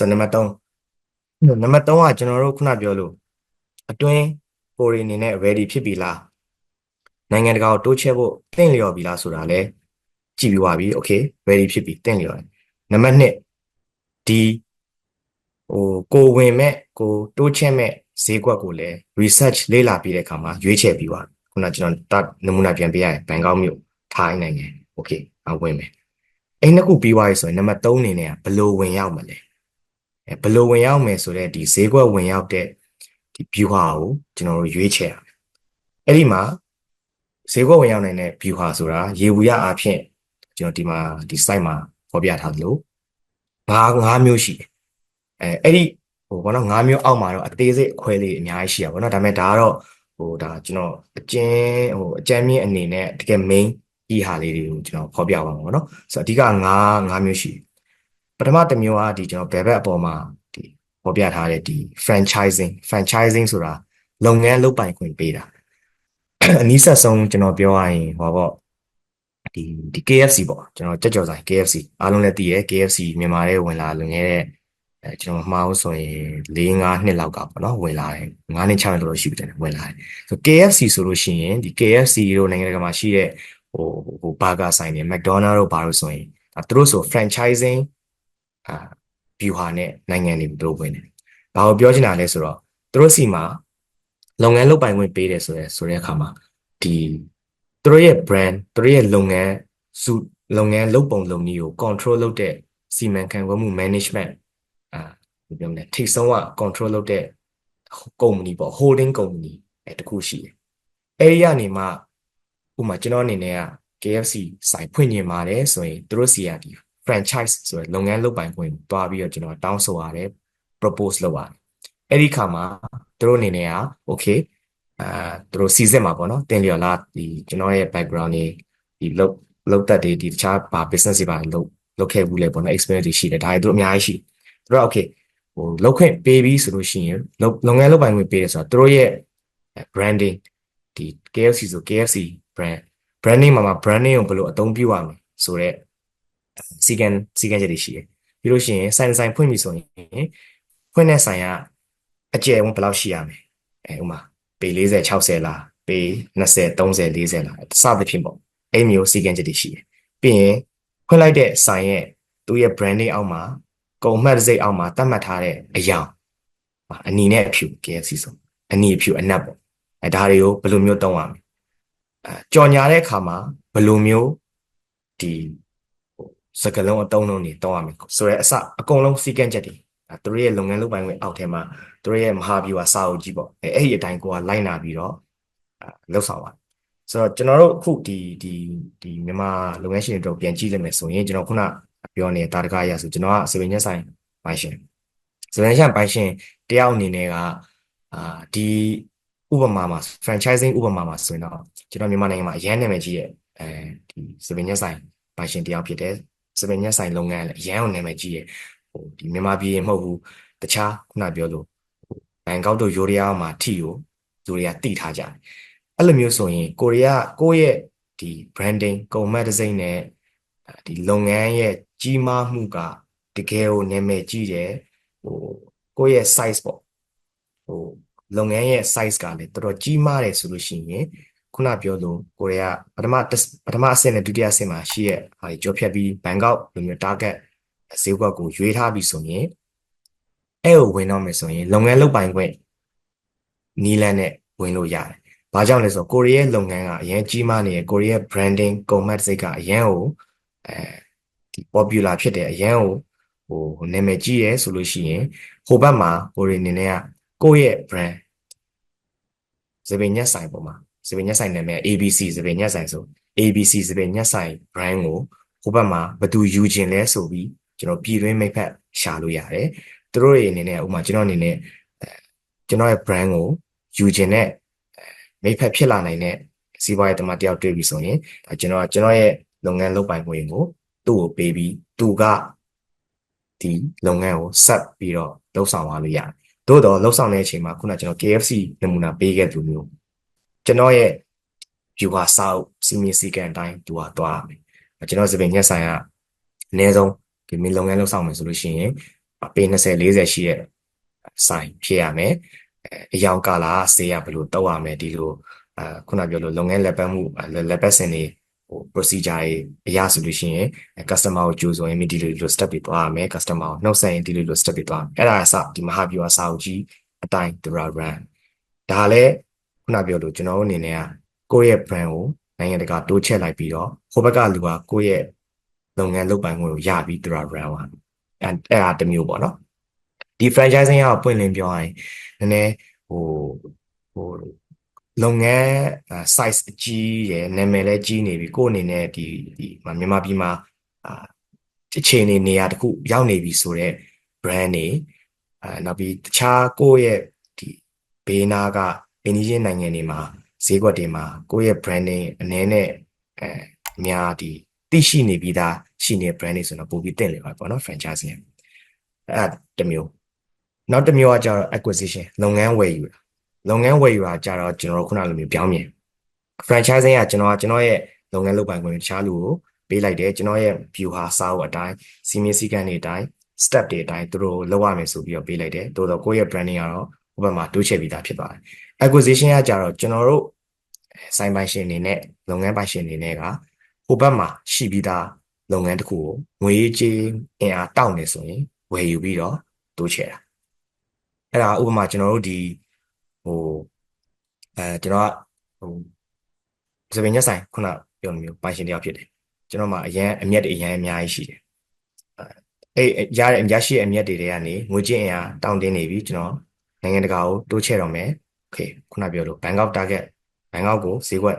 ဆိုတော့နံပါတ်3နံပါတ်3ကကျွန်တော်တို့ခုနပြောလို့အတွင်းကိုရီအနေနဲ့ ready ဖြစ်ပြီလားနိုင်ငံတကာကိုတိုးချဲ့ဖို့တင့်လျော်ပြီလားဆိုတာလည်းကြည့်ပြီးသွားပြီ okay ready ဖြစ်ပြီတင့်လျော်တယ်နံပါတ်2ဒီဟိုကိုဝင်မဲ့ကိုတိုးချဲ့မဲ့ဈေးကွက်ကိုလည်း research လေ့လာပြီးတဲ့အခါမှာရွေးချယ်ပြီးသွားပြီခုနကျွန်တော်တနမူနာပြန်ပြရရင်ဘန်ကောက်မြို့ထိုင်းနိုင်ငံ okay အဝင်မယ်အဲ့နှစ်ခုပြီးသွားပြီဆိုရင်နံပါတ်3အနေနဲ့ကဘယ်လိုဝင်ရောက်မလဲအဲ ဘယ်လိုဝင်ရောက်မယ်ဆိုတော့ဒီဈေးကွက်ဝင်ရောက်တဲ့ဒီ view ဟာကိုကျွန်တော်တို့ရွေးချယ်ရမယ်အဲ့ဒီမှာဈေးကွက်ဝင်ရောက်နိုင်တဲ့ view ဟာဆိုတာရေဘူးရအားဖြင့်ကျွန်တော်ဒီမှာဒီ site မှာဖော်ပြထားသလိုငါးငါးမျိုးရှိတယ်အဲအဲ့ဒီဟိုဘောနော်ငါးမျိုးအောက်မှာတော့အသေးစိတ်အခွဲလေးအများကြီးရှိရပါဘောနော်ဒါပေမဲ့ဒါကတော့ဟိုဒါကျွန်တော်အကျဉ်းဟိုအကျဉ်းမြင့်အနေနဲ့တကယ် main ဤဟာလေးတွေကိုကျွန်တော်ဖော်ပြပါမှာပေါ့နော်ဆိုတော့အဓိကငါးငါးမျိုးရှိ ပထမတစ်မျိုးကဒီကျွန်တော်ဘယ်ဘက်အပေါ်မှာဒီဖော်ပြထားတဲ့ဒီ franchising franchising ဆိုတာလုပ်ငန်းလုပ်ပိုင်ခွင့်ပေးတာအနည်းဆက်ဆုံးကျွန်တော်ပြောရရင်ဟောပေါ့ဒီဒီ KFC ပေါ့ကျွန်တော်ကြက်ကြော်ဆိုင် KFC အားလုံးလည်းသိရ KFC မြန်မာထဲဝင်လာလွန်ခဲ့တဲ့အဲကျွန်တော်မှားလို့ဆိုရင်၄၅နှစ်လောက်ကပေါ့နော်ဝင်လာတယ်9နှစ်6နှစ်လောက်ရှိပြီတဲ့ဝင်လာတယ်ဆို KFC ဆိုလို့ရှိရင်ဒီ KFC တို့နိုင်ငံတကာမှာရှိတဲ့ဟိုဟိုဘာဂါဆိုင်တွေ McDonald တို့ဘာလို့ဆိုရင်ဒါသူတို့ဆို franchising အာ view ဟာနဲ့နိုင်ငံတွေသူတို့ဝင်တယ်။ဘာကိုပြောချင်တာလဲဆိုတော့သူတို့စီမှာလုပ်ငန်းလုပ်ပိုင်ခွင့်ပေးတယ်ဆိုရဲဆိုတဲ့အခါမှာဒီသူတို့ရဲ့ brand သူတို့ရဲ့လုပ်ငန်းစုလုပ်ငန်းလုပ်ပုံလုပ်နည်းကို control လုပ်တဲ့စီမံခန့်ခွဲမှု management အာဘယ်ပြောမလဲထိတ်ဆုံးက control လုပ်တဲ့ company ပေါ့ holding company အဲတခုရှိတယ်။အဲဒီကနေမှဥပမာကျွန်တော်အနေနဲ့က KFC စိုင်ဖွင့်ညင်ပါတယ်ဆိုရင်သူတို့စီကဒီ franchise ဆိုရယ်လုပ်ငန်းလုပ်ပိုင်ခွင့်တွားပြီးတော့ကျွန်တော်တောင်းဆိုရတယ် propose လုပ်ရတယ်အဲ့ဒီခါမှာသူတို့အနေနဲ့က okay အာသူတို့စီစစ်မှာပေါ့နော်တင်လျော်လားဒီကျွန်တော်ရဲ့ background တွေဒီလုပ်လုပ်တတ်တွေဒီတခြားဘာ business တွေပါလုပ်လုပ်ခဲ့ဘူးလေပေါ့နော် experience တွေရှိတယ်ဒါတွေသူတို့အများကြီးရှိသူတို့ okay ဟိုလုပ်ခွင့်ပေးပြီးဆိုလို့ရှိရင်လုပ်ငန်းလုပ်ပိုင်ခွင့်ပေးတယ်ဆိုတော့သူတို့ရဲ့ branding ဒီ KFC ဆို KFC brand branding မှာမှာ branding ကိုဘယ်လိုအသုံးပြုရမလဲဆိုတော့ စီကံစီကံချက်တွေရှိတယ်ပြီးလို့ရှိရင်ဆိုင်ဆိုင်ဖွင့်ပြီဆိုရင်ဖွင့်တဲ့ဆိုင်ကအကျယ်ဝန်းဘယ်လောက်ရှိရမလဲအဲဥမာပေ40 60လားပေ20 30 40လားစသဖြင့်ပေါ့အဲ့မျိုးစီကံချက်တွေရှိတယ်ပြီးရင်ဖွင့်လိုက်တဲ့ဆိုင်ရဲ့သူ့ရဲ့ branding အောက်မှာကုန်မှတ်စိတ်အောက်မှာတတ်မှတ်ထားတဲ့အယောင်အနီနဲ့အဖြူ KFC ဆိုအနီအဖြူအနက်ပေါ့အဲဒါတွေကိုဘယ်လိုမျိုးသုံးရမလဲအဲကြော်ညာတဲ့အခါမှာဘယ်လိုမျိုးဒီ စကလုံးအတုံးလုံးတွေတောင်းရမယ်ဆိုရဲအစအကုန်လုံးစီကန့်ချက်တွေသူတို့ရဲ့လုပ်ငန်းလုပ်ပိုင်ခွင့်အောက်ထဲမှာသူတို့ရဲ့မဟာဗျူဟာစာအုပ်ကြီးပေါ့အဲအဲ့ဒီအတိုင်းကိုကလိုက်နာပြီးတော့လှုပ်ဆောင်ပါဆိုတော့ကျွန်တော်တို့အခုဒီဒီဒီမြန်မာလုပ်ငန်းရှင်တွေတော့ပြန်ကြည့်လိုက်မယ်ဆိုရင်ကျွန်တော်ခုနပြောနေတာတကားရဆိုကျွန်တော်ကစပင်ညက်ဆိုင်ပိုင်ရှင်စပင်ညက်ပိုင်ရှင်တယောက်အနေနဲ့ကအာဒီဥပမာမှာ franchising ဥပမာမှာဆိုရင်တော့ကျွန်တော်မြန်မာနိုင်ငံမှာအရန်နာမည်ကြီးရဲ့အဲဒီစပင်ညက်ဆိုင်ပိုင်ရှင်တယောက်ဖြစ်တဲ့ စပင်ညက်ဆိုင်လုပ်ငန်းလည်းအရန်အောင်နာမည်ကြီးရဲ့ဟိုဒီမြန်မာပြည်မဟုတ်ဘူးတခြားခုနပြောလို့ဘန်ကောက်တို့ယူရီးယားမှာထီကိုယူရီးယားတိထားကြတယ်အဲ့လိုမျိုးဆိုရင်ကိုရီးယားကိုယ့်ရဲ့ဒီ branding ကုန်မတ်ဒီဇိုင်းနဲ့ဒီလုပ်ငန်းရဲ့ကြီးမားမှုကတကယ်ကိုနာမည်ကြီးတယ်ဟိုကိုယ့်ရဲ့ size ပေါ့ဟိုလုပ်ငန်းရဲ့ size ကလည်းတော်တော်ကြီးမားတယ်ဆိုလို့ရှိရင် ခုနပြောလို့ကိုရီးယားပထမပထမအဆင့်နဲ့ဒုတိယအဆင့်မှာရှိရဲ့ဟာကြောဖြတ်ပြီးဘန်ကောက်လိုမျိုး target ဈေးကွက်ကိုရွေးထားပြီဆိုရင်အဲ့ကိုဝင်တော့မယ်ဆိုရင်လုပ်ငန်းလုပ်ပိုင်ခွင့်နီးလန်းနဲ့ဝင်လို့ရတယ်။ဘာကြောင့်လဲဆိုတော့ကိုရီးယားလုပ်ငန်းကအရင်ကြီးမားနေရကိုရီးယား branding ကုန်မှတ်စိတ်ကအရင်ကိုအဲဒီ popular ဖြစ်တယ်အရင်ကိုဟိုနာမည်ကြီးရဲဆိုလို့ရှိရင်ဟိုဘက်မှာကိုရီအနေနဲ့ကကိုယ့်ရဲ့ brand စပင်ညက်ဆိုင်ပေါ်မှာ စပင်ညက်ဆိုင်နာမည် ABC စပင်ညက်ဆိုင်ဆို ABC စပင်ညက်ဆိုင် brand ကိုဟိုဘက်မှာဘယ်သူယူခြင်းလဲဆိုပြီးကျွန်တော်ပြည်တွင်းမိတ်ဖက်ရှာလို့ရတယ်သူတို့တွေအနေနဲ့ဥပမာကျွန်တော်အနေနဲ့ကျွန်တော်ရဲ့ brand ကိုယူခြင်းနဲ့မိတ်ဖက်ဖြစ်လာနိုင်တဲ့စီးပွားရေးတမတယောက်တွေ့ပြီဆိုရင်ဒါကျွန်တော်ကျွန်တော်ရဲ့လုပ်ငန်းလုပ်ပိုင်ခွင့်ကိုသူ့ကိုပေးပြီးသူကဒီလုပ်ငန်းကိုဆက်ပြီးတော့လှုပ်ဆောင်သွားလို့ရတယ်သို့တော့လှုပ်ဆောင်တဲ့အချိန်မှာခုနကျွန်တော် KFC နမူနာပေးခဲ့သူမျိုး ကျွန်တော်ရဲ့ view ဟာစောက်စီမီစီကန်တိုင်းသူကသွားမယ်ကျွန်တော်စပင်ညက်ဆိုင်ကအနည်းဆုံးဒီမင်းလုပ်ငန်းလုပ်ဆောင်မယ်ဆိုလို့ရှိရင်ပေ20 40ရှိတဲ့ဆိုင်ဖြစ်ရမယ်အဲအယောင်ကာလာဆေးရဘယ်လိုတောက်ရမယ်ဒီလိုအဲခုနပြောလို့လုပ်ငန်းလက်ပတ်မှုလက်ပတ်စင်တွေဟို procedure တွေအရာဆိုလို့ရှိရင် customer ကိုကြိုးဆိုရင်ဒီလိုလို step တွေသွားရမယ် customer ကိုနှုတ်ဆက်ရင်ဒီလိုလို step တွေသွားအဲ့ဒါအစဒီမဟာဗျူဟာစာအုပ်ကြီးအတိုင်းသူရ run ဒါလည်း ခုနပြောလို့ကျွန်တော်တို့အနေနဲ့ကကိုယ့်ရဲ့ brand ကိုနိုင်ငံတကာတိုးချဲ့လိုက်ပြီးတော့ဟိုဘက်ကလူကကိုယ့်ရဲ့လုပ်ငန်းလုပ်ပိုင်ခွင့်ကိုရပြီးသူရ run သွားအဲ့အဲ့ဒါတစ်မျိုးပေါ့နော်ဒီ franchising ကပွင့်လင်းပြောရရင်နည်းနည်းဟိုဟိုလုပ်ငန်း size အကြီးရယ်နာမည်လည်းကြီးနေပြီကိုယ့်အနေနဲ့ဒီဒီမြန်မာပြည်မှာအာအခြေအနေနေရာတစ်ခုရောက်နေပြီဆိုတော့ brand နေအဲနောက်ပြီးတခြားကိုယ့်ရဲ့ဒီဘေးနာက အိန္ဒိယနိုင်ငံတွေမှာဈေးကွက်တွေမှာကိုယ့်ရဲ့ branding အနေနဲ့အဲများဒီသိရှိနေပြီးသားရှိနေ brand တွေဆိုတော့ပို့ပြီးတင့်လေပါပေါ့နော် franchise အဲ့ဒါတစ်မျိုးနောက်တစ်မျိုးကကျတော့ acquisition လုပ်ငန်းဝယ်ယူတာလုပ်ငန်းဝယ်ယူတာကြတော့ကျွန်တော်တို့ခုနလိုမျိုးပြောင်းမြင် franchising ကကျွန်တော်ကကျွန်တော်ရဲ့လုပ်ငန်းလုပ်ပိုင်ခွင့်တခြားလူကိုပေးလိုက်တယ်ကျွန်တော်ရဲ့ view ဟာစာအုပ်အတိုင်းစီမင်းစည်းကမ်းတွေအတိုင်း step တွေအတိုင်းသူတို့လောက်ရမယ်ဆိုပြီးတော့ပေးလိုက်တယ်တိုးတော့ကိုယ့်ရဲ့ branding ကတော့ ဟိုဘက်မှာတိုးချဲ့ပြီးသားဖြစ်ပါတယ် acquisition ကကြတော့ကျွန်တော်တို့ဆိုင်ပိုင်ရှင်အနေနဲ့လုပ်ငန်းပိုင်ရှင်အနေနဲ့ကဟိုဘက်မှာရှိပြီးသားလုပ်ငန်းတစ်ခုကိုငွေကြေးအင်အားတောင်းနေဆိုရင်ဝယ်ယူပြီးတော့တိုးချဲ့တာအဲ့ဒါဥပမာကျွန်တော်တို့ဒီဟိုအဲကျွန်တော်ကဟိုစပင်ညက်ဆိုင်ခုနပြောလိုမျိုးပိုင်ရှင်တယောက်ဖြစ်တယ်ကျွန်တော်မှအရန်အမျက်တွေအရန်အများကြီးရှိတယ်အဲ့ရရရရှိတဲ့အမျက်တွေတွေကနေငွေကြေးအင်အားတောင်းတင်းနေပြီကျွန်တော် နိုင်ငံတကာကိုတိုးချဲ့တော့မယ်โอเคခုနပြောလို့ Bangkok target Bangkok ကိုဈေးကွက်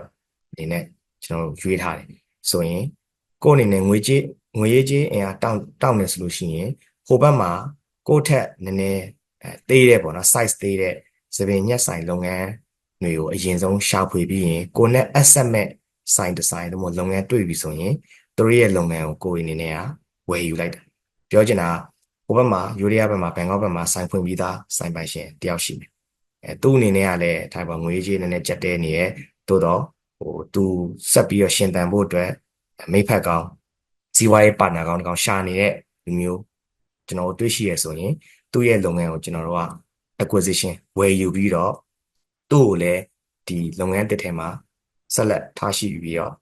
အနေနဲ့ကျွန်တော်ရွေးထားတယ်ဆိုရင်ကိုယ့်အနေနဲ့ငွေကြေးငွေရေးကြေးအင်အားတောင်းတောင်းနေဆိုလို့ရှိရင်ဟိုဘက်မှာကိုယ့်ထက်နည်းနည်းအဲသေးတဲ့ပေါ့နော် size သေးတဲ့သပင်ညက်ဆိုင်လုပ်ငန်းတွေကိုအရင်ဆုံးရှာဖွေပြီးရင်ကိုနဲ့ asset မဲ့ဆိုင်ဒီဇိုင်းတို့လုပ်ငန်းတွေ့ပြီဆိုရင်သူတို့ရဲ့လုပ်ငန်းကိုကိုယ်အနေနဲ့ကဝယ်ယူလိုက်တာပြောချင်တာဟို ဘက်မှာယူရီးယားဘက်မှာဘန်ကောက်ဘက်မှာဆိုင်ဖွင့်ပြီးသားဆိုင်ပိုင်ရှင်တယောက်ရှိတယ်အဲသူ့အနေနဲ့ကလည်းထိုင်ပေါ်ငွေကြေးနည်းနည်းကြက်တဲနေရဲ့သို့တော့ဟိုသူဆက်ပြီးတော့ရှင်တန်ဖို့အတွက်မိဖက်ကောင်းစီဝါရေးပါတနာကောင်းတကောင်ရှာနေတဲ့လူမျိုးကျွန်တော်တို့တွေ့ရှိရဆိုရင်သူ့ရဲ့လုပ်ငန်းကိုကျွန်တော်တို့က acquisition ဝယ်ယူပြီးတော့သူ့ကိုလည်းဒီလုပ်ငန်းတစ်ထဲမှာဆက်လက်ထားရှိပြီးတော့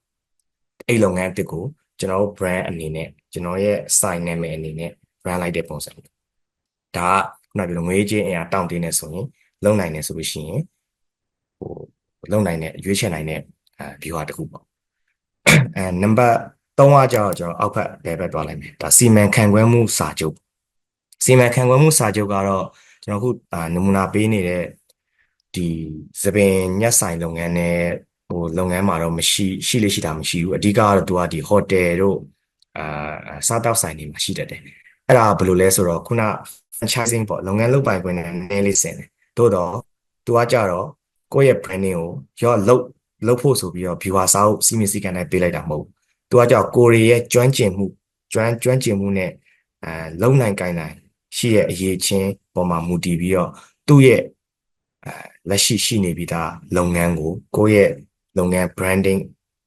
အဲ့လုပ်ငန်းတစ်ကိုကျွန်တော်တို့ brand အနေနဲ့ကျွန်တော်ရဲ့ site နာမည်အနေနဲ့ brand လိုက်တဲ့ပုံစံမျိုးဒါကခုနကပြောငွေချင်းအရာတောင့်တင်းနေဆိုရင်လုံနိုင်နေဆိုလို့ရှိရင်ဟိုလုံနိုင်တဲ့ရွေးချယ်နိုင်တဲ့အဲ view ဟာတစ်ခုပေါ့အဲ number 3ကကြောကျွန်တော်အောက်ဖက် level သွားလိုက်မယ်ဒါစီမံခန့်ခွဲမှုစာချုပ်စီမံခန့်ခွဲမှုစာချုပ်ကတော့ကျွန်တော်ခုနမူနာပေးနေတဲ့ဒီသပင်ညက်ဆိုင်လုပ်ငန်းနဲ့ဟိုလုပ်ငန်းမှာတော့မရှိရှိလို့ရှိတာမရှိဘူးအဓိကကတော့သူကဒီဟိုတယ်တို့အာစားတောက်ဆိုင်တွေမှာရှိတတ်တယ် အဲ့ဒါဘယ်လိုလဲဆိုတော့ခုန franchising ပေါ့လုပ်ငန်းလုပ်ပိုင်ခွင့်နဲ့နည်းလေးစင်တယ်သို့တော့သူကကြတော့ကိုယ့်ရဲ့ branding ကိုရော့လုတ်လုတ်ဖို့ဆိုပြီးတော့ viewer စာအုပ်စီမီစီကန်တိုင်းပေးလိုက်တာမဟုတ်ဘူးသူကကြောက်ကိုရီရဲ့ကျွမ်းကျင်မှုကျွမ်းကျွမ်းကျင်မှုနဲ့အဲလုံနိုင်ကိုင်းနိုင်ရှိရဲ့အရေးချင်းပေါ်မှာမူတည်ပြီးတော့သူ့ရဲ့အဲလက်ရှိရှိနေပြီးသားလုပ်ငန်းကိုကိုယ့်ရဲ့လုပ်ငန်း branding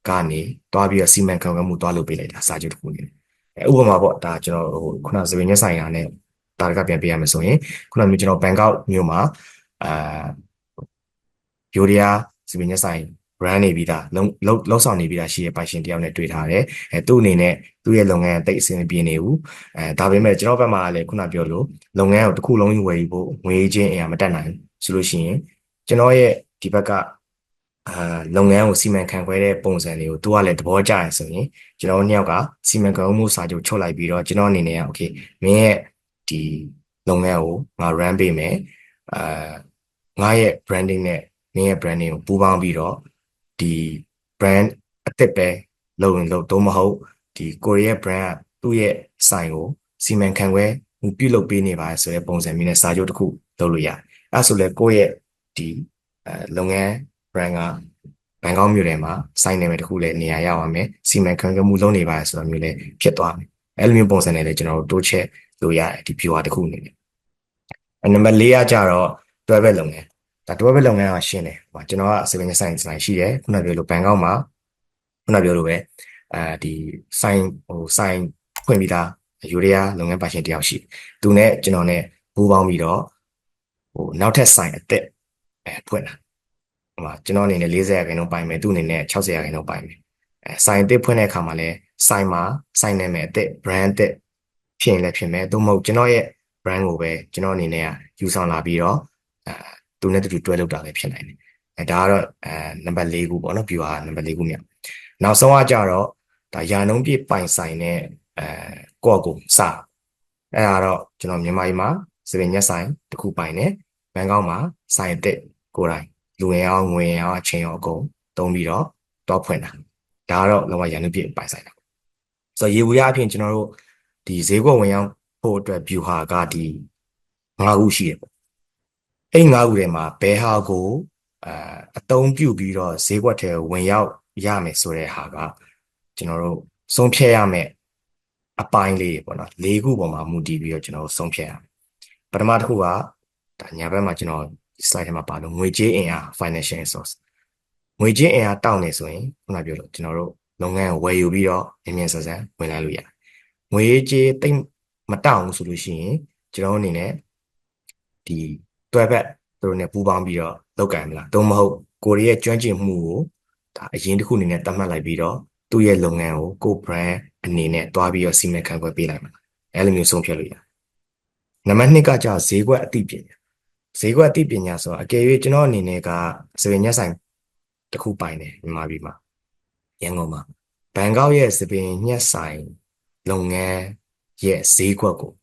ကနေတွားပြီးတော့စီမံခန့်ခွဲမှုတွားလုပ်ပေးလိုက်တာစာချုပ်တစ်ခုနေတယ်အဲ ဥပမာပေါ့ဒါကျွန်တော်ဟိုခုနစပင်းညဆိုင်ရာနဲ့ဒါကပြန်ပေးရမယ်ဆိုရင်ခုနမျိုးကျွန်တော်ဘန်ကောက်မြို့မှာအာယိုရီးယားစပင်းညဆိုင် brand နေပြီးသားလုံးလုံးဆောင်နေပြီးသားရှိတဲ့ပိုင်ရှင်တယောက်နဲ့တွေ့ထားတယ်အဲသူ့အနေနဲ့သူ့ရဲ့လုပ်ငန်းတိတ်အဆင်မပြေနေဘူးအဲဒါပေမဲ့ကျွန်တော်ဘက်မှာလည်းခုနပြောလို့လုပ်ငန်းကိုတစ်ခုလုံးကြီးဝယ်ယူဖို့ငွေချင်းအရာမတက်နိုင်ဆိုလို့ရှိရင်ကျွန်တော်ရဲ့ဒီဘက်က အာလုပ်ငန်းကိုစီမံခန့်ခွဲတဲ့ပုံစံတွေကိုသူကလည်းသဘောကျရဆိုရင်ကျွန်တော်တို့နှစ်ယောက်ကစီမံခန့်ခွဲမှုစာချုပ်ချုပ်လိုက်ပြီးတော့ကျွန်တော်အနေနဲ့က okay မင်းရဲ့ဒီလုပ်ငန်းကိုငါ run ပေးမယ်အာငါရဲ့ branding နဲ့မင်းရဲ့ branding ကိုပူးပေါင်းပြီးတော့ဒီ brand အသစ်ပဲလုပ်ရင်လုပ်တော့မဟုတ်ဒီကိုရီးယား brand ကသူ့ရဲ့ဆိုင်ကိုစီမံခန့်ခွဲမှုပြုလုပ်ပေးနေပါတယ်ဆိုတဲ့ပုံစံမျိုးနဲ့စာချုပ်တစ်ခုလုပ်လို့ရတယ်အဲဆိုလဲကိုယ့်ရဲ့ဒီအဲလုပ်ငန်း brand ကဘန်ကောက်မြို့ထဲမှာစိုင်းနေမယ်တခုလည်းနေရာရပါမယ်စီမံခန့်ခွဲမှုလုပ်နေပါဆိုတော့မျိုးလည်းဖြစ်သွားမယ်အဲ့လိုမျိုးပုံစံနဲ့လည်းကျွန်တော်တို့တိုးချက်လို့ရတယ်ဒီ viewer တခုအနေနဲ့အနံပါတ်၄ကကြတော့တွဲဘက်လုပ်ငန်းဒါတွဲဘက်လုပ်ငန်းကရှင်းတယ်ဟိုကျွန်တော်က civil science ဆိုင်ရှိတယ်ခုနပြောလို့ဘန်ကောက်မှာခုနပြောလို့ပဲအဲဒီ sign ဟို sign ဖွင့်ပြီးသားယူရီးယားလုပ်ငန်းပိုင်ရှင်တယောက်ရှိတယ်သူနဲ့ကျွန်တော်နဲ့ပူးပေါင်းပြီးတော့ဟိုနောက်ထပ်ဆိုင်အသက်အဲဖွင့်တာ ဟိုမှာကျွန်တော်အနေနဲ့40ရာခိုင်နှုန်းပိုင်မယ်သူအနေနဲ့60ရာခိုင်နှုန်းပိုင်မယ်အဲဆိုင်အသက်ဖွင့်တဲ့အခါမှာလဲဆိုင်မှာဆိုင်နာမည်အသက် brand အသက်ဖြစ်ရင်လည်းဖြစ်မယ်သို့မဟုတ်ကျွန်တော်ရဲ့ brand ကိုပဲကျွန်တော်အနေနဲ့ယူဆောင်လာပြီးတော့အဲသူနဲ့တူတူတွဲလုပ်တာလည်းဖြစ်နိုင်တယ်အဲဒါကတော့အဲနံပါတ်၄ခုပေါ့နော် view ဟာနံပါတ်၄ခုမြောက်နောက်ဆုံးကကြတော့ဒါရာနှုံးပြပိုင်ဆိုင်တဲ့အဲကိုယ့်အကိုစအဲ့ဒါတော့ကျွန်တော်မြန်မာပြည်မှာစပင်ညက်ဆိုင်တစ်ခုပိုင်တယ်ဘန်ကောက်မှာဆိုင်အစ်ကိုယ်တိုင် လူဝင်အောင်ငွေအောင်အချင်းအောင်အကုန်သုံးပြီးတော့တော့ဖွင့်တာဒါကတော့လောကရာနှုံးပြပိုင်ဆိုင်တာဆိုတော့ရေဘူးရအဖြစ်ကျွန်တော်တို့ဒီဈေးကွက်ဝင်ရောက်ဖို့အတွက် view ဟာကဒီ၅ခုရှိတယ်ပေါ့အဲ့၅ခုထဲမှာဘယ်ဟာကိုအဲအတုံးပြုတ်ပြီးတော့ဈေးကွက်ထဲဝင်ရောက်ရမယ်ဆိုတဲ့ဟာကကျွန်တော်တို့ဆုံးဖြတ်ရမယ်အပိုင်းလေးပေါ့နော်၄ခုပေါ်မှာမူတည်ပြီးတော့ကျွန်တော်တို့ဆုံးဖြတ်ရမယ်ပထမတစ်ခုကဒါညာဘက်မှာကျွန်တော် slide ထဲမှာပါလို့ငွေကြေးအင်အား financial resource ငွေကြေးအင်အားတောင်းနေဆိုရင်ခုနပြောလို့ကျွန်တော်တို့လုပ်ငန်းကိုဝယ်ယူပြီးတော့မြင်မြင်ဆန်ဆန်ဝင်လာလို့ရတယ်ငွေကြေးတိတ်မတောင်းဘူးဆိုလို့ရှိရင်ကျွန်တော်အနေနဲ့ဒီတွဲဘက်သူတို့နဲ့ပူးပေါင်းပြီးတော့လောက်ကင်မလားသို့မဟုတ်ကိုရီးယားကျွမ်းကျင်မှုကိုဒါအရင်တစ်ခုအနေနဲ့သတ်မှတ်လိုက်ပြီးတော့သူ့ရဲ့လုပ်ငန်းကိုကို brand အနေနဲ့တွားပြီးတော့စီမံခန့်ခွဲပေးလိုက်မှာအဲ့လိုမျိုးဆုံးဖြတ်လို့ရတယ်နံပါတ်2ကကြာဈေးကွက်အသိပညာ ဈေးကွက်အသိပညာဆိုတော့အကယ်၍ကျွန်တော်အနေနဲ့ကစပင်ညက်ဆိုင်တစ်ခုပိုင်တယ်မြန်မာပြည်မှာရန်ကုန်မှာဘန်ကောက်ရဲ့စပင်ညက်ဆိုင်လုပ်ငန်းရဲ့ဈေးကွက်ကို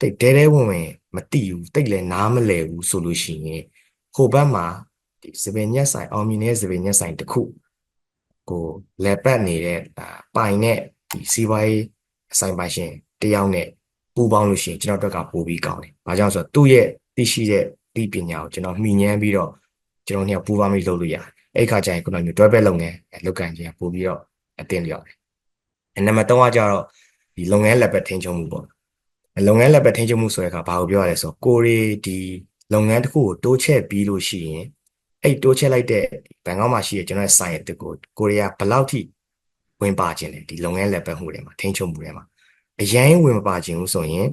တိတ်တဲတဲဝင်ဝင်မသိဘူးတိတ်လည်းနားမလည်ဘူးဆိုလို့ရှိရင်ဟိုဘက်မှာဒီစပင်ညက်ဆိုင်အောင်မြင်တဲ့စပင်ညက်ဆိုင်တစ်ခုကိုလက်ပတ်နေတဲ့ပိုင်တဲ့ဒီစီးပွားရေးအဆိုင်ပိုင်ရှင်တယောက်နဲ့ပူးပေါင်းလို့ရှိရင်ကျွန်တော်တို့ကပို့ပြီးကောင်းတယ်။ဘာကြောင့်ဆိုတော့သူ့ရဲ့သိရှိတဲ့ သိပညာကိုကျွန်တော်မှီညမ်းပြီးတော့ကျွန်တော်တို့ကပူးပေါင်းပြီးလုပ်လို့ရတယ်။အဲ့ခါကျရင်ခုနကမျိုးတွဲဘက်လုပ်ငန်းလုပ်ကန်ခြင်းပို့ပြီးတော့အတင်လျော့တယ်။နံပါတ်3ကကြတော့ဒီလုပ်ငန်းလက်ပတ်ထိန်းချုပ်မှုပေါ့။လုပ်ငန်းလက်ပတ်ထိန်းချုပ်မှုဆိုတဲ့အခါဘာကိုပြောရလဲဆိုတော့ကိုရီဒီလုပ်ငန်းတစ်ခုကိုတိုးချဲ့ပြီးလို့ရှိရင်အဲ့တိုးချဲ့လိုက်တဲ့ဘန်ကောက်မှာရှိတဲ့ကျွန်တော်ရဲ့ဆိုင်ရဲ့တစ်ကိုကိုရီးယားဘယ်လောက်ထိဝင်ပါခြင်းလဲဒီလုပ်ငန်းလက်ပတ်မှုတွေမှာထိန်းချုပ်မှုတွေမှာအရင်ဝင်မပါခြင်းဘူးဆိုရင်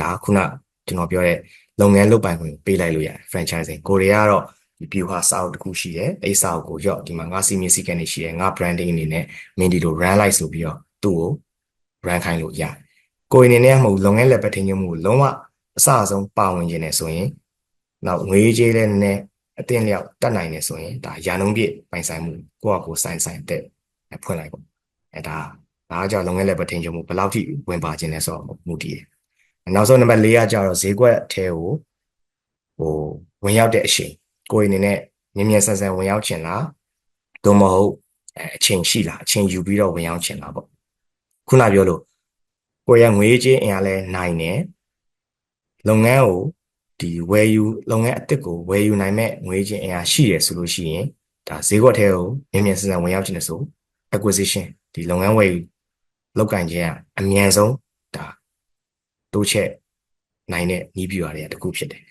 ဒါခုနကျွန်တော်ပြောတဲ့ လုပ်ငန်းလုပ်ပိုင်ခွင့်ပေးလိုက်လို့ရတယ် franchising ကိုရီးယားကတော့ဒီ view ဟာစာအုပ်တစ်ခုရှိတယ်အဲ့စာအုပ်ကိုရော့ဒီမှာငါစီမင်းစီကနေရှိတယ်ငါ branding အနေနဲ့ main ဒီလို run လိုက်ဆိုပြီးတော့သူ့ကို run ခိုင်းလို့ရတယ်ကိုယ်အနေနဲ့မဟုတ်လုပ်ငန်းလက်ပတ်ထိန်းချုပ်မှုကိုလုံးဝအစအဆုံးပါဝင်ခြင်းနဲ့ဆိုရင်နောက်ငွေကြေးလည်းနည်းနည်းအတင်းလျောက်တတ်နိုင်နေဆိုရင်ဒါရာနှုံးပြည့်ပိုင်ဆိုင်မှုကိုယ့်အကိုဆိုင်ဆိုင်တဲ့ဖွင့်လိုက်ပေါ့အဲဒါဒါကြောင့်လုပ်ငန်းလက်ပတ်ထိန်းချုပ်မှုဘယ်လောက်ထိဝင်ပါခြင်းလဲဆိုတော့မူတည်တယ် နောက်ဆုံးနံပါတ်၄ကကျတော့ဈေးကွက်ထဲကိုဟိုဝင်ရောက်တဲ့အချိန်ကိုယ်အနေနဲ့မြင်မြင်ဆန်ဆန်ဝင်ရောက်ချင်လားသို့မဟုတ်အချိန်ရှိလားအချိန်ယူပြီးတော့ဝင်ရောက်ချင်လားပေါ့ခုနပြောလို့ကိုယ်ရငွေကြေးအင်အားလဲနိုင်တယ်လုပ်ငန်းကိုဒီဝယ်ယူလုပ်ငန်းအသစ်ကိုဝယ်ယူနိုင်မဲ့ငွေချင်းအင်အားရှိရဆိုလို့ရှိရင်ဒါဈေးကွက်ထဲကိုမြင်မြင်ဆန်ဆန်ဝင်ရောက်ခြင်းနဲ့ဆို acquisition ဒီလုပ်ငန်းဝယ်ယူလောက်ကင်ခြင်းကအမြန်ဆုံးဒါ တိုးချက်နိုင်တဲ့နည်းပြရတယ်တခုဖြစ်တယ်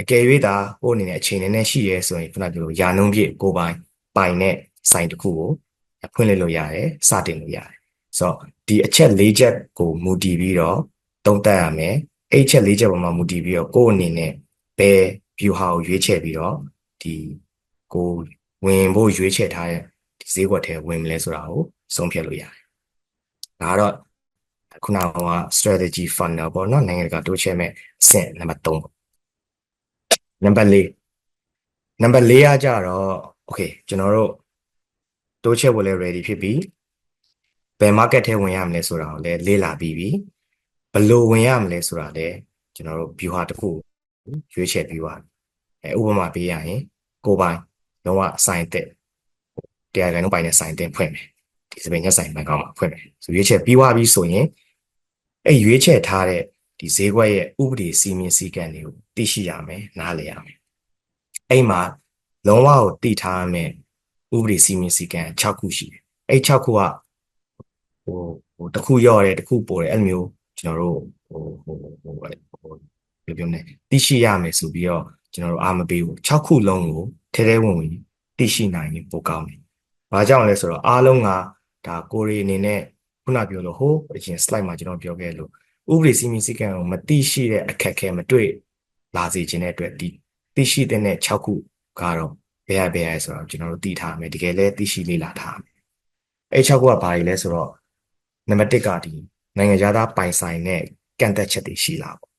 အကယ်၍ဒါဟိုအနေနဲ့အချိန်နဲ့ရှိရဲဆိုရင်ခုနပြောလို့ယာနှုံးပြည့်ကိုပိုင်ပိုင်တဲ့ဆိုင်တစ်ခုကိုဖွင့်လှစ်လို့ရတယ်စတင်လို့ရတယ်ဆိုတော့ဒီအချက်၄ချက်ကိုမူတည်ပြီးတော့သုံးသပ်ရမယ်အဲ့ချက်၄ချက်ပေါ်မှာမူတည်ပြီးတော့ကိုယ့်အနေနဲ့ဘယ် view ဟာကိုရွေးချယ်ပြီးတော့ဒီကိုဝင်ဖို့ရွေးချယ်ထားတဲ့ဒီဈေးကွက်ထဲဝင်မလဲဆိုတာကိုဆုံးဖြတ်လို့ရတယ်။ဒါကတော့ ခုနက strategy funnel ပေါ့နော်နိုင်ငံတကာတိုးချဲ့မဲ့အဆင့်နံပါတ်3ပေါ့။နံပါတ်4နံပါတ်4ကကြတော့ okay ကျွန်တော်တို့တိုးချဲ့ဖို့လည်း ready ဖြစ်ပြီ။ဘယ် market ထဲဝင်ရမလဲဆိုတာကိုလည်းလေ့လာပြီးပြီ။ဘလို့ဝင်ရမလဲဆိုတာလည်းကျွန်တော်တို့ view ဟာတစ်ခုရွေးချယ်ပြီးပါအဲဥပမာပေးရရင် ကိုပိုင်လုံးဝဆိုင်တဲ့တရားကန်လုံးပိုင်တဲ့ဆိုင်တင်ဖွင့်မယ်ဒီစပင်ညက်ဆိုင်ဘန်ကောက်မှာဖွင့်မယ်ဆိုရွေးချယ်ပြီးွားပြီဆိုရင် အဲရွေးချယ်ထားတဲ့ဒီဈေးကွက်ရဲ့ဥပဒေစီမင်းစည်းကမ်းတွေကိုသိရှိရမယ်နားလည်ရမယ်အဲ့မှာလုံးဝကိုသိထားရမယ်ဥပဒေစီမင်းစည်းကမ်း6ခုရှိတယ်အဲ့6ခုကဟိုဟိုတစ်ခုရော့တယ်တစ်ခုပို့တယ်အဲ့လိုမျိုးကျွန်တော်တို့ဟိုဟိုဟိုဟိုပြောပြောနေသိရှိရမယ်ဆိုပြီးတော့ကျွန်တော်တို့အာမပေးဘူး6ခုလုံးကိုထဲထဲဝင်ဝင်သိရှိနိုင်ရင်ပိုကောင်းတယ်။ဘာကြောင့်လဲဆိုတော့အားလုံးကဒါကိုရီအနေနဲ့ ခုနပြောလို့ဟိုအရင် slide မှာကျွန်တော်ပြောခဲ့လို့ဥဥပဒေစည်းမျဉ်းစည်းကမ်းကိုမသိရှိတဲ့အခက်အခဲမတွေ့လာစေခြင်းတဲ့အတွက်ဒီသိရှိတဲ့6ခုကတော့ဘယ်ရဘယ်ရဆိုတော့ကျွန်တော်တို့သိထားမယ်တကယ်လဲသိရှိလေ့လာထားမယ်အဲ့6ခုကဘာတွေလဲဆိုတော့နံပါတ်1ကဒီနိုင်ငံသားပိုင်ဆိုင်တဲ့ကန့်သက်ချက်တွေရှိလာပေါ့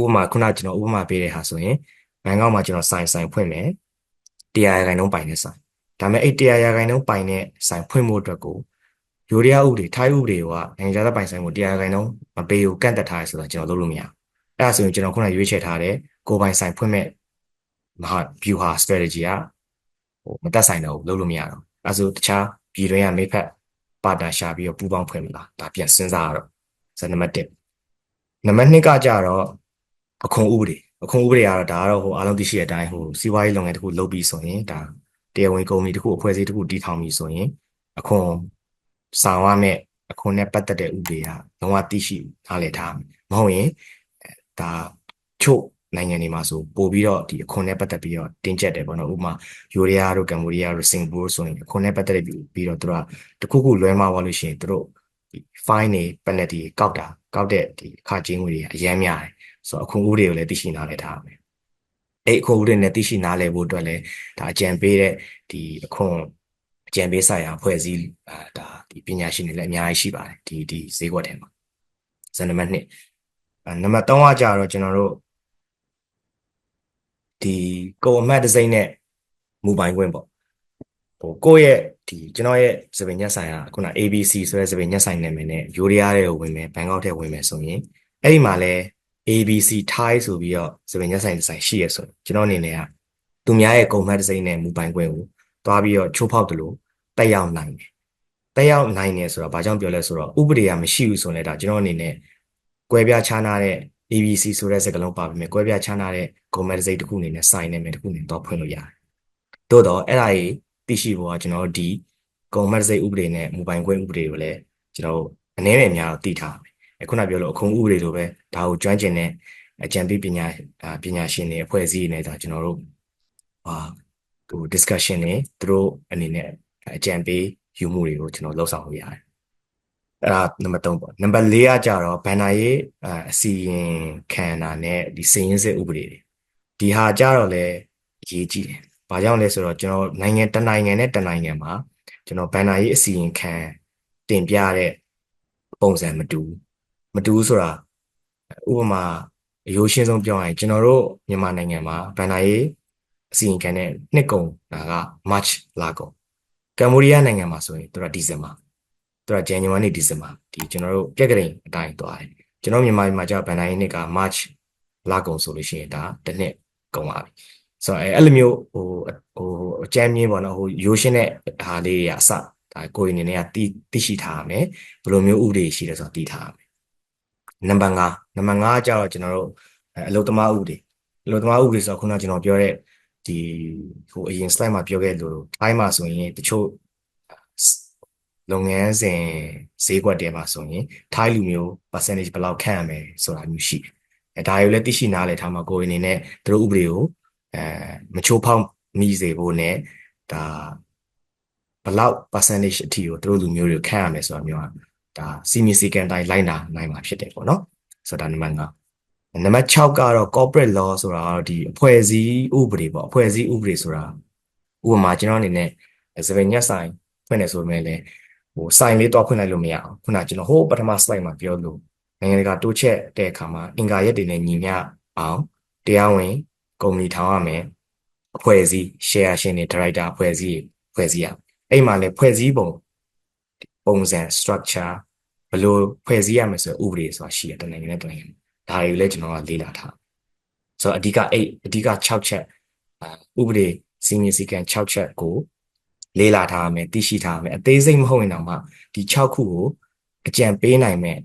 ဥပမာခုနကျွန်တော်ဥပမာပေးတဲ့ဟာဆိုရင်ဘန်ကောက်မှာကျွန်တော်ဆိုင်ဆိုင်ဖွင့်မယ်တရားရဂိုင်နှုန်းပိုင်တဲ့ဆိုင်ဒါပေမဲ့အဲ့တရားရဂိုင်နှုန်းပိုင်တဲ့ဆိုင်ဖွင့်ဖို့အတွက်ကို ယူရီးယားဥပဒေထိုင်းဥပဒေကနိုင်ငံသားပိုင်ဆိုင်မှုတရားရဂိုင်နှုန်းမပေးဘူးကန့်သက်ထားရဆိုတော့ကျွန်တော်လုပ်လို့မရဘူးအဲ့ဒါဆိုရင်ကျွန်တော်ခုနရွေးချယ်ထားတဲ့ကိုပိုင်ဆိုင်ဖွင့်မဲ့မဟာ view ဟာ strategy ကဟိုမတက်ဆိုင်တော့ဘူးလုပ်လို့မရတော့အဲဆိုတခြားပြည်တွင်းကမိဖက်ပါတာရှာပြီးတော့ပူးပေါင်းဖွင့်မလားဒါပြန်စဉ်းစားရတော့ဇနံပါတ်1နံပါတ်2ကကြတော့အခွန်ဥပဒေအခွန်ဥပဒေကတော့ဒါကတော့ဟိုအားလုံးသိရှိတဲ့အတိုင်းဟိုစီးပွားရေးလုပ်ငန်းတစ်ခုလုပ်ပြီးဆိုရင်ဒါတရားဝင်ကုမ္ပဏီတစ်ခုအဖွဲ့အစည်းတစ်ခုတည်ထောင်ပြီးဆိုရင်အခွန် ဆောင်ရမယ့်အခွန်နဲ့ပတ်သက်တဲ့ဥပဒေကလုံးဝသိရှိနားလည်ထားမဟုတ်ရင်ဒါချို့နိုင်ငံတွေမှာဆိုပို့ပြီးတော့ဒီအခွန်နဲ့ပတ်သက်ပြီးတော့တင်းကျပ်တယ်ပေါ့နော်ဥပမာယူရီးယားတို့ကမ္ဘောဒီးယားတို့စင်ကာပူဆိုရင်အခွန်နဲ့ပတ်သက်ပြီးတော့သူတို့ကတခုခုလွဲမှားသွားလို့ရှိရင်သူတို့ဒီ fine တွေ penalty ကောက်တာကောက်တဲ့ဒီအခကြေးငွေတွေအများများတယ်ဆိုတော့အခွန်ဥပဒေကိုလည်းသိရှိနားလည်ထားရမယ်အဲ့အခွန်ဥပဒေနဲ့သိရှိနားလည်ဖို့အတွက်လည်းဒါအကြံပေးတဲ့ဒီအခွန်အ ကြံပေးဆိုင်ရာအဖွဲ့အစည်းအာဒါဒီပညာရှင်တွေလည်းအများကြီးရှိပါတယ်ဒီဒီဈေးကွက်ထဲမှာဇန်နံပါတ်2နံပါတ်3ကကြတော့ကျွန်တော်တို့ဒီကိုအမှတ်တစ်စိမ့်နဲ့မူပိုင်ခွင့်ပေါ့ဟိုကိုယ့်ရဲ့ဒီကျွန်တော်ရဲ့စပင်ညက်ဆိုင်ကခုန ABC ဆိုတဲ့စပင်ညက်ဆိုင်နာမည်နဲ့ယူရီးယားတွေကိုဝင်မယ်ဘန်ကောက်ထဲဝင်မယ်ဆိုရင်အဲ့ဒီမှာလဲ ABC Thai ဆိုပြီးတော့စပင်ညက်ဆိုင်ဒီဇိုင်းရှိရဆိုကျွန်တော်အနေနဲ့ကသူများရဲ့ကုန်မှတ်တစ်စိမ့်နဲ့မူပိုင်ခွင့်ကိုတွားပြီးတော့ချိုးဖောက်တယ်လို့ တက်ရောက်နိုင်တယ်တက်ရောက်နိုင်တယ်ဆိုတော့ဘာကြောင့်ပြောလဲဆိုတော့ဥပဒေကမရှိဘူးဆိုရင်လည်းဒါကျွန်တော်အနေနဲ့ကွဲပြားခြားနာတဲ့ ABC ဆိုတဲ့စကားလုံးပါပြီမယ်ကွဲပြားခြားနာတဲ့ comment စိတ်တစ်ခုအနေနဲ့ sign နဲ့မယ်တစ်ခုအနေနဲ့တော့ဖွင့်လို့ရတယ်။သို့တော့အဲ့ဒါကြီးသိရှိဖို့ကကျွန်တော်တို့ဒီ comment စိတ်ဥပဒေနဲ့ mobile ခွင့်ဥပဒေကိုလည်းကျွန်တော်တို့အနည်းငယ်များတော့သိထားမယ်။အခုနပြောလို့အခုံဥပဒေလိုပဲဒါကိုကျွမ်းကျင်တဲ့အကြံပေးပညာပညာရှင်တွေအဖွဲ့အစည်းတွေနဲ့ဒါကျွန်တော်တို့ဟာဟို discussion တွေသူတို့အနေနဲ့ အကြံပေးယူမှုတွေကိုကျွန်တော်လှုပ်ဆောင်လို့ရတယ်အဲ့ဒါနံပါတ်3ပေါ့နံပါတ်4ကကြတော့ဘန်နာရေးအစီရင်ခံတာနဲ့ဒီစည်ရင်းစစ်ဥပဒေတွေဒီဟာကြတော့လေအရေးကြီးတယ်။ဘာကြောင့်လဲဆိုတော့ကျွန်တော်နိုင်ငံတနိုင်ငံနဲ့တနိုင်ငံမှာကျွန်တော်ဘန်နာရေးအစီရင်ခံတင်ပြတဲ့ပုံစံမတူမတူဆိုတာဥပမာအရိုးရှင်းဆုံးပြောရရင်ကျွန်တော်တို့မြန်မာနိုင်ငံမှာဘန်နာရေးအစီရင်ခံတဲ့နှစ်ကုန်တာက March လကုန် ကမ္ဘောဒီးယားနိုင်ငံမှာဆိုရင်သူကဒီဇင်ဘာသူကဇန်နဝါရီဒီဇင်ဘာဒီကျွန်တော်တို့ပြက်ကလေးအတိုင်းသွားတယ်ကျွန်တော်မြန်မာပြည်မှာကျဘန်နာရေးနှစ်က March လကုန်ဆိုလို့ရှိရင်ဒါတစ်နှစ်ကုန်ပါပြီဆိုတော့အဲအဲ့လိုမျိုးဟိုဟိုအကြမ်းမြင့်ပေါ့နော်ဟိုရိုးရှင်းတဲ့ဟာလေးတွေကအစဒါကိုယ်အနေနဲ့ကတိသိရှိထားရမယ်ဘယ်လိုမျိုးဥပဒေရှိလဲဆိုတော့သိထားရမယ်နံပါတ်5နံပါတ်5ကျတော့ကျွန်တော်တို့အလုသမားဥပဒေအလုသမားဥပဒေဆိုတော့ခုနကကျွန်တော်ပြောတဲ့ ဒီဟိုအရင် slide မှာပြောခဲ့လို့တိုင်းမှာဆိုရင်တချို့လုပ်ငန်းစဉ်ဈေးကွက်တွေမှာဆိုရင်ထိုင်းလူမျိုး percentage ဘယ်လောက်ခန့်ရမယ်ဆိုတာမျိုးရှိတယ်အဲဒါကိုလည်းသိရှိနားလည်ထားမှာကိုယ်အနေနဲ့သူတို့ဥပဒေကိုအဲမချိုးဖောက်မိစေဖို့နဲ့ဒါဘလောက် percentage အထိကိုသူတို့လူမျိုးတွေကိုခန့်ရမယ်ဆိုတာမျိုးอ่ะဒါစီမီစီကန်တိုင်းလိုက်နာနိုင်မှာဖြစ်တယ်ပေါ့နော်ဆိုတာနံပါတ်5 နံပါတ်6ကတော့ corporate law ဆိုတာကတော့ဒီအဖွဲ့အစည်းဥပဒေပေါ့အဖွဲ့အစည်းဥပဒေဆိုတာဥပမာကျွန်တော်အနေနဲ့စပယ်ညက်ဆိုင်ဖွင့်နေဆိုပေမဲ့လည်းဟိုဆိုင်လေးတော့ဖွင့်လိုက်လို့မရအောင်ခုနကျွန်တော်ဟိုပထမ slide မှာပြောလို့နိုင်ငံတကာတိုးချက်တဲ့အခါမှာအင်္ဂါရက်တွေနဲ့ညီမျှအောင်တရားဝင်ကုမ္ပဏီထောင်ရမယ်အဖွဲ့အစည်း share ရှင်တွေ director အဖွဲ့အစည်းဖွဲ့စည်းရအဲ့မှာလည်းဖွဲ့စည်းပုံပုံစံ structure ဘယ်လိုဖွဲ့စည်းရမလဲဆိုဥပဒေဆိုတာရှိတယ်တနိုင်ငံနဲ့တနိုင်ငံ ဒါတွေလည်းကျွန်တော်ကလေ့လာထားဆိုတော့အဓိက8အဓိက6ချက်ဥပဒေစီမင်းစည်းကမ်း6ချက်ကိုလေ့လာထားရမယ်သိရှိထားရမယ်အသေးစိတ်မဟုတ်ရင်တော့မှဒီ6ခုကိုအကြံပေးနိုင်မဲ့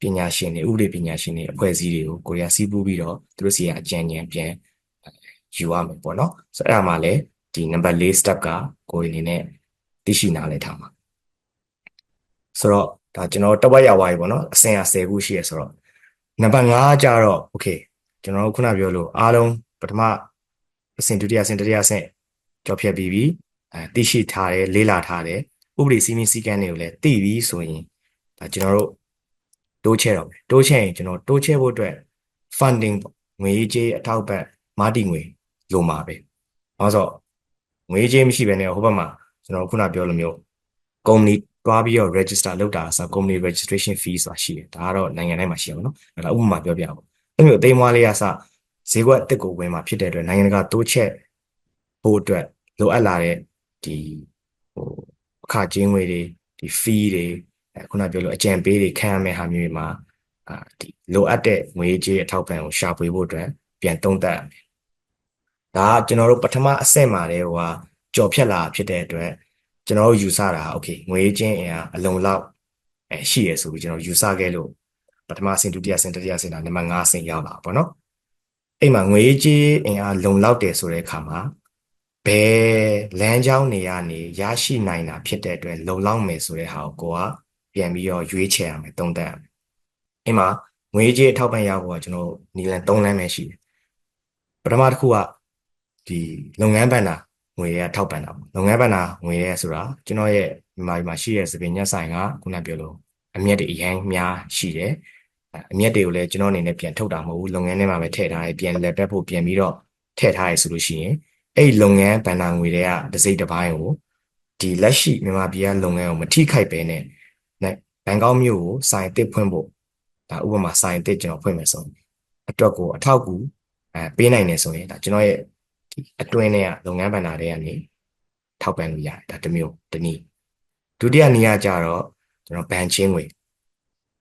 ပညာရှင်တွေဥပဒေပညာရှင်တွေအဖွဲ့အစည်းတွေကိုကိုရီးယားစီးပူးပြီးတော့သူတို့စီကအကြံဉာဏ်ပြန်ယူရမယ်ပေါ့နော်ဆိုတော့အဲ့ဒါမှလည်းဒီ number 4 step ကကိုယ်အနေနဲ့သိရှိနားလည်ထားမှာဆိုတော့ဒါကျွန်တော်တဝက်ရပါပြီပေါ့နော်အစင်အ10ခုရှိရဆိုတော့ နံပါတ်5ကျတော့ okay ကျွန်တော်ခုနပြောလို့အားလုံးပထမအဆင့်ဒုတိယအဆင့်တတိယအဆင့်ကြော်ဖြတ်ပြီးပြီအဲသိရှိထားတယ်လေးလာထားတယ်ဥပဒေစည်းမျဉ်းစည်းကမ်းတွေကိုလည်းသိပြီဆိုရင်ဒါကျွန်တော်တို့တိုးချဲ့တော့မယ်တိုးချဲ့ရင်ကျွန်တော်တိုးချဲ့ဖို့အတွက် funding ပေါ့ငွေကြေးအထောက်ပံ့မာတီငွေလိုမှာပဲ။ဘာလို့ငွေကြေးမရှိဘဲနဲ့ဟိုဘက်မှာကျွန်တော်ခုနပြောလိုမျိုး company တွားပြီး တော့ register လုပ်တာဆို company registration fee ဆိုတာရှိတယ်။ဒါကတော့နိုင်ငံတိုင်းမှာရှိရပါတော့။အဲ့ဒါဥပမာပြောပြပါဦး။အဲ့လိုအသိမ်းမွားလေးကစဈေးကွက်အစ်စ်ကိုဝင်မှာဖြစ်တဲ့အတွက်နိုင်ငံတကာတိုးချက်ဖို့အတွက်လိုအပ်လာတဲ့ဒီဟိုအခကြေးငွေတွေဒီ fee တွေခုနပြောလို့အကြံပေးတွေခံရမယ့်ဟာမျိုးတွေမှာအာဒီလိုအပ်တဲ့ငွေကြေးအထောက်ပံ့ကိုရှာဖွေဖို့အတွက်ပြန်သုံးသပ်ရမယ်။ဒါကကျွန်တော်တို့ပထမအဆင့်မှာတည်းဟိုဟာကြော်ဖြတ်လာဖြစ်တဲ့အတွက် ကျွန်တော်တို့ယူဆတာ okay ငွေချင်းအင်အားအလုံးလောက်အဲရှိရဆိုပြီးကျွန်တော်ယူဆခဲ့လို့ပထမဆင့်ဒုတိယဆင့်တတိယဆင့်ဒါနံပါတ်5ဆင့်ရောက်လာပေါ့နော်အဲ့မှာငွေချင်းအင်အားလုံလောက်တယ်ဆိုတဲ့အခါမှာဘယ်လမ်းကြောင်းနေရနေရရှိနိုင်တာဖြစ်တဲ့အတွက်လုံလောက်မယ်ဆိုတဲ့ဟာကိုကိုကပြန်ပြီးတော့ရွေးချယ်ရမယ်သုံးသပ်ရမယ်အဲ့မှာငွေကြေးအထောက်ပံ့ရဖို့ကကျွန်တော်နီလန်၃လမ်းပဲရှိတယ်ပထမတစ်ခုကဒီလုပ်ငန်းဘဏ္ဍာ ငွေတွေကထောက်ပံ့တာပေါ့လုပ်ငန်းဘဏ္ဍာငွေတွေဆိုတာကျွန်တော်ရဲ့မြန်မာပြည်မှာရှိတဲ့စပင်ညက်ဆိုင်ကခုနပြောလို့အမြတ်တွေအရင်များရှိတယ်အမြတ်တွေကိုလည်းကျွန်တော်အနေနဲ့ပြန်ထုတ်တာမဟုတ်ဘူးလုပ်ငန်းထဲမှာပဲထည့်ထားတယ်ပြန်လက်ပတ်ဖို့ပြန်ပြီးတော့ထည့်ထားရဆိုလို့ရှိရင်အဲ့လုပ်ငန်းဘဏ္ဍာငွေတွေကတစ်စိတ်တစ်ပိုင်းကိုဒီလက်ရှိမြန်မာပြည်ကလုပ်ငန်းကိုမထိခိုက်ပဲနဲ့ဘန်ကောက်မြို့ကိုစိုင်တစ်ဖွင့်ဖို့ဒါဥပမာစိုင်တစ်ကျွန်တော်ဖွင့်မယ်ဆိုရင်အတွက်ကိုအထောက်ကူအဲပေးနိုင်တယ်ဆိုရင်ဒါကျွန်တော်ရဲ့ ဒီအတွင်းထဲကလုပ်ငန်းဘဏ္ဍာတွေကနေထောက်ပံ့လို့ရတယ်ဒါတစ်မျိုးတစ်နည်းဒုတိယနည်းကကြတော့ကျွန်တော်ဘန်ချင်းငွေ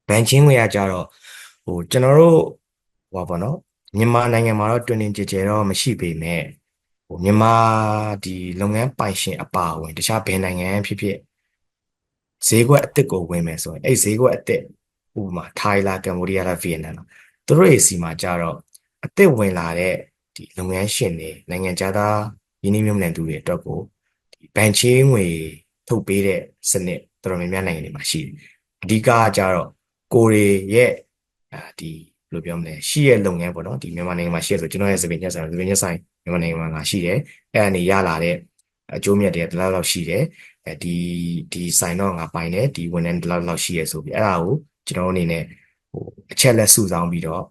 ဘန်ချင်းငွေကကြတော့ဟိုကျွန်တော်တို့ဟိုပါနော်မြန်မာနိုင်ငံမှာတော့တွင်တွင်ကြဲကြဲတော့မရှိပေမဲ့ဟိုမြန်မာဒီလုပ်ငန်းပိုင်ရှင်အပါအဝင်တခြားဘယ်နိုင်ငံဖြစ်ဖြစ်ဈေးကွက်အစ်စ်ကိုဝင်မယ်ဆိုရင်အဲ့ဈေးကွက်အစ်စ်ဥပမာထိုင်းလားကမ္ဘောဒီးယားလားဗီယက်နမ်လားသူတို့ရဲ့စီမှာကြတော့အစ်စ်ဝင်လာတဲ့ ဒီလုပ်ငန်းရှင်တွေနိုင်ငံခြားသားယင်းနှိမ့်မြုပ်နှံသူတွေအတွက်ကိုဒီဘဏ်ချေးငွေထုတ်ပေးတဲ့စနစ်တော်တော်များများနိုင်ငံတွေမှာရှိတယ်အဓိကကြတော့ကိုရီရဲ့အာဒီဘယ်လိုပြောမလဲရှိရဲ့လုပ်ငန်းပေါ့နော်ဒီမြန်မာနိုင်ငံမှာရှိရဆိုကျွန်တော်ရဲ့စပင်ညက်ဆိုင်စပင်ညက်ဆိုင်မြန်မာနိုင်ငံမှာငါရှိတယ်အဲ့အနေရလာတဲ့အကျိုးမြတ်တွေတလားလောက်ရှိတယ်အဲဒီဒီဆိုင်တော့ငါပိုင်တယ်ဒီဝန်ထမ်းတလားလောက်ရှိရဆိုပြီးအဲ့ဒါကိုကျွန်တော်အနေနဲ့ဟိုအချက်လက်စုဆောင်ပြီးတော့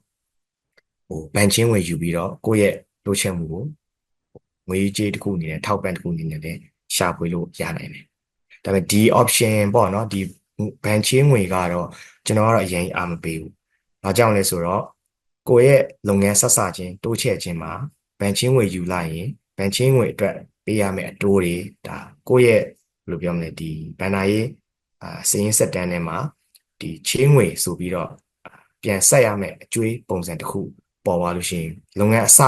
ဟိုဘန်ချင်းဝင်ယူပြီးတော့ကိုယ့်ရဲ့လိုချက်မှုကိုငွေကြေးတစ်ခုအနေနဲ့ထောက်ပံ့တစ်ခုအနေနဲ့လည်းရှာဖွေလို့ရနိုင်တယ်ဒါပေမဲ့ဒီ option ပေါ့နော်ဒီဘန်ချင်းငွေကတော့ကျွန်တော်ကတော့အရင်အားမပေးဘူး။ဘာကြောင့်လဲဆိုတော့ကိုယ့်ရဲ့လုပ်ငန်းဆက်စခြင်းတိုးချဲ့ခြင်းမှာဘန်ချင်းငွေယူလိုက်ရင်ဘန်ချင်းငွေအတွက်ပေးရမယ့်အတိုးတွေဒါကိုယ့်ရဲ့ဘယ်လိုပြောမလဲဒီဘန်နာရေးအာစည်ရင်းဆက်တန်းထဲမှာဒီချင်းငွေဆိုပြီးတော့ပြန်ဆက်ရမယ့်အကျွေးပုံစံတစ်ခု ပေါ်သွားလို့ရှိရင်လုပ်ငန်းအစ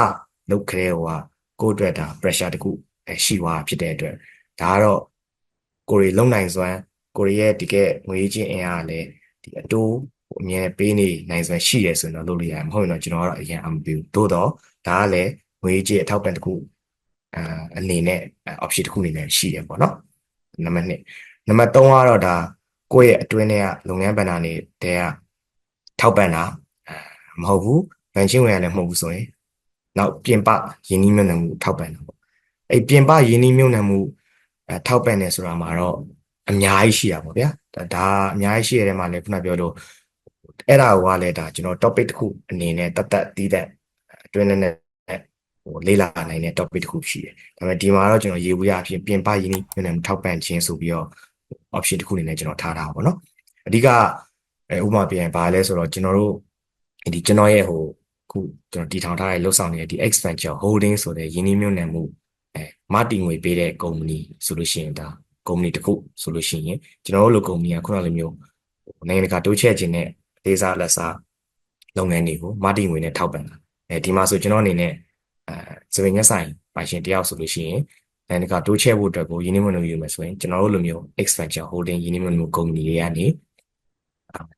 လုပ်ခဲ့ဟိုကကိုယ့်အတွက်ဒါ pressure တစ်ခုရှိသွားဖြစ်တဲ့အတွက်ဒါကတော့ကိုရီလုံနိုင်စွမ်းကိုရီရဲ့တကယ်ငွေချင်းအင်အားလည်းဒီအတိုးအမြဲပေးနေနိုင်စွမ်းရှိတယ်ဆိုရင်တော့လုပ်လို့ရတယ်မဟုတ်ရင်တော့ကျွန်တော်ကတော့အရင်အမပေးဘူးသို့တော့ဒါကလည်းငွေကြေးအထောက်ပံ့တစ်ခုအာအနေနဲ့ option တစ်ခုအနေနဲ့ရှိတယ်ပေါ့နော်နံပါတ်2နံပါတ်3ကတော့ဒါကိုယ့်ရဲ့အတွင်းထဲကလုပ်ငန်းဘဏ္ဍာနေတဲကထောက်ပံ့တာမဟုတ်ဘူး ဗန်ချင်းဝင်ရလည်းမဟုတ်ဘူးဆိုရင်နောက်ပြင်ပယင်းနှီးမြှုပ်နှံမှုထောက်ပံ့တာပေါ့အဲ့ပြင်ပယင်းနှီးမြှုပ်နှံမှုအဲထောက်ပံ့တယ်ဆိုတာမှာတော့အများကြီးရှိတာပေါ့ဗျာဒါဒါအများကြီးရှိရတဲ့မှာလည်းခုနပြောလို့အဲ့ဒါကလည်းဒါကျွန်တော် topic တစ်ခုအနေနဲ့တတ်တတ်တီးတဲ့အတွင်းနဲ့ဟိုလေးလာနိုင်တဲ့ topic တစ်ခုရှိတယ်ဒါပေမဲ့ဒီမှာတော့ကျွန်တော်ရေဘူးရအဖြစ်ပြင်ပရင်းနှီးမြှုပ်နှံထောက်ပံ့ခြင်းဆိုပြီးတော့ option တစ်ခုအနေနဲ့ကျွန်တော်ထားတာပါပေါ့နော်အဓိကအဲဥပမာပြန်ပါလဲဆိုတော့ကျွန်တော်တို့ဒီကျွန်တော်ရဲ့ဟို ခုကျွန်တော်တည်ထောင်ထားတဲ့လှုပ်ဆောင်နေတဲ့ဒီ expansion holding ဆိုတဲ့ယင်းနှီးမြှုပ်နှံမှုအဲမာတီငွေပေးတဲ့ကုမ္ပဏီဆိုလို့ရှိရင်ဒါကုမ္ပဏီတစ်ခုဆိုလို့ရှိရင်ကျွန်တော်တို့လိုကုမ္ပဏီကခုနလိုမျိုးနိုင်ငံတကာတိုးချဲ့ခြင်းနဲ့အသေးစားလက်စားလုပ်ငန်းတွေကိုမာတီငွေနဲ့ထောက်ပံ့တာအဲဒီမှာဆိုကျွန်တော်အနေနဲ့အဲစပင်ငက်ဆိုင်ပိုင်ရှင်တယောက်ဆိုလို့ရှိရင်နိုင်ငံတကာတိုးချဲ့ဖို့အတွက်ကိုယင်းနှိမ့်မလို့ယူမယ်ဆိုရင်ကျွန်တော်တို့လိုမျိုး expansion holding ယင်းနှိမ့်မလို့ကုမ္ပဏီတွေကနေ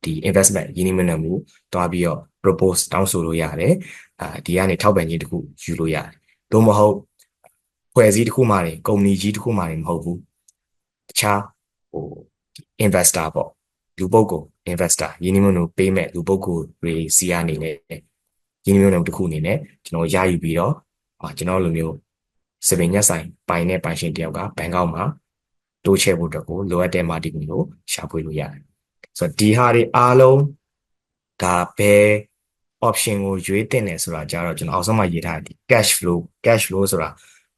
ဒီ investment ယင်းနှိမ့်မလို့မှုတွားပြီးတော့ propose တောင်းဆိုလို့ရတယ်အာဒီကနေထောက်ပံ့ခြင်းတခုယူလို့ရတယ်သို့မဟုတ်ဖွဲ့စည်းတစ်ခုမှနေကုမ္ပဏီကြီးတစ်ခုမှနေမဟုတ်ဘူးတခြားဟို investor ပေါ့လူပုဂ္ဂိုလ် investor ယင်းနှိမ့်မလို့ပေးမဲ့လူပုဂ္ဂိုလ်တွေစီကနေနဲ့ယင်းနှိမ့်မလို့တစ်ခုအနေနဲ့ကျွန်တော်ရယူပြီးတော့အာကျွန်တော်လိုမျိုးစပင်ညက်ဆိုင်ပိုင်တဲ့ပိုင်ရှင်တယောက်ကဘန်ကောက်မှာတိုးချဲ့ဖို့အတွက်ကိုလိုအပ်တဲ့မာတီကိုရှာဖွေလို့ရတယ်ဆိုတော့ဒီဟာတွေအားလုံးဒါဘယ် option ကိုရွေးတင်တယ်ဆိုတာကြတော့ကျွန်တော်အောက်ဆုံးမှာရေးထားတယ်ဒီ cash flow cash flow ဆိုတာ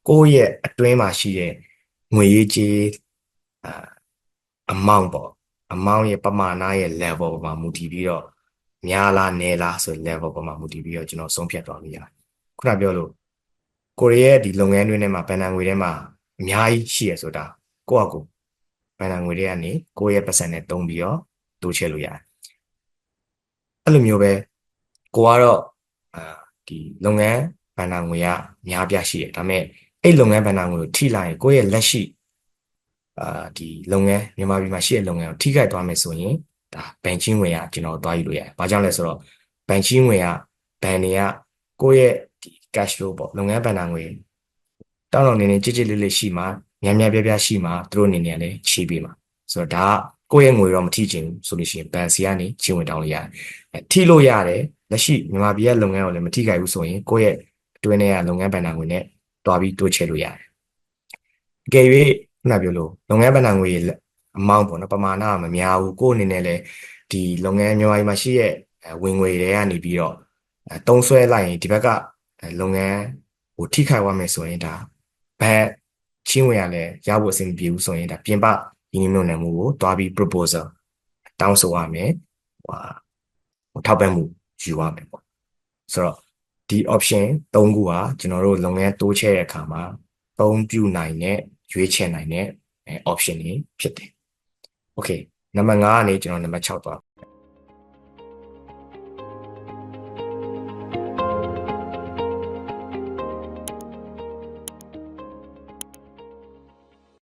ကိုယ့်ရဲ့အတွင်းမှာရှိတဲ့ငွေရေးကြေးအာ amount ပေါ့ amount ရဲ့ပမာဏရဲ့ level ပေါ်မှာမူတည်ပြီးတော့များလားနည်းလားဆို level ပေါ်မှာမူတည်ပြီးတော့ကျွန်တော်ဆုံးဖြတ်သွားလို့ရတယ်ခုနပြောလို့ကိုရီးယားဒီလုပ်ငန်းတွင်းထဲမှာဘဏ္ဍာငွေထဲမှာအများကြီးရှိရဆိုတာကိုယ့်အကူဘဏ္ဍာငွေတွေကနေကိုယ့်ရဲ့ပတ်စံနဲ့တုံးပြီးတော့တိုးချဲ့လို့ရတယ်အဲ့လိုမျိုးပဲ ကိုကတော့အာဒီလုပ်ငန်းဘဏ္ဍာငွေကများပြားရှိတယ်ဒါပေမဲ့အဲ့လုပ်ငန်းဘဏ္ဍာငွေကိုထိလိုက်ရင်ကိုယ့်ရဲ့လက်ရှိအာဒီလုပ်ငန်းမြန်မာပြည်မှာရှိတဲ့လုပ်ငန်းကိုထိခိုက်သွားမယ်ဆိုရင်ဒါဘန်ချင်းငွေကကျွန်တော်သွားယူလို့ရတယ်။ဘာကြောင့်လဲဆိုတော့ဘန်ချင်းငွေကဘန်တွေကကိုယ့်ရဲ့ဒီ cash flow ပေါ့လုပ်ငန်းဘဏ္ဍာငွေတောင်းတောင်းနေနေကြစ်ကြစ်လေးလေးရှိမှများများပြားပြားရှိမှသူတို့အနေနဲ့လည်းချေးပေးမှာဆိုတော့ဒါက ကိုယ့်ရဲ့ငွေတော့မထိချင်ဘူးဆိုလို့ရှိရင်ဘန်စီကနေချေးဝင်တောင်းလို့ရတယ်။အဲထိလို့ရတယ်လက်ရှိမြန်မာပြည်ရဲ့လုပ်ငန်းကိုလည်းမထိခိုက်ဘူးဆိုရင်ကိုယ့်ရဲ့အတွင်းထဲကလုပ်ငန်းဘဏ္ဍာငွေနဲ့တွားပြီးတိုးချဲ့လို့ရတယ်။အကယ်၍ခုနပြောလို့လုပ်ငန်းဘဏ္ဍာငွေအမောင်းပေါ့နော်ပမာဏကမများဘူးကိုယ့်အနေနဲ့လည်းဒီလုပ်ငန်းမြန်မာပြည်မှာရှိရဲ့အဲဝင်ငွေတွေကနေပြီးတော့အဲတုံးဆွဲလိုက်ရင်ဒီဘက်ကအဲလုပ်ငန်းဟိုထိခိုက်သွားမယ်ဆိုရင်ဒါဘက်ချင်းဝင်ရလဲရဖို့အဆင်မပြေဘူးဆိုရင်ဒါပြင်ပ ဒီနည်းမျိုးနဲ့မှုကိုတွားပြီး proposal တောင်းဆိုရမယ်ဟိုဟိုထောက်ပံ့မှုယူရမယ်ပေါ့ဆိုတော့ဒီ option ၃ခုကကျွန်တော်တို့လုပ်ငန်းတိုးချဲ့တဲ့အခါမှာသုံးပြုနိုင်တဲ့ရွေးချယ်နိုင်တဲ့အဲ option တွေဖြစ်တယ်။ Okay နံပါတ်5ကနေကျွန်တော်နံပါတ်6သွား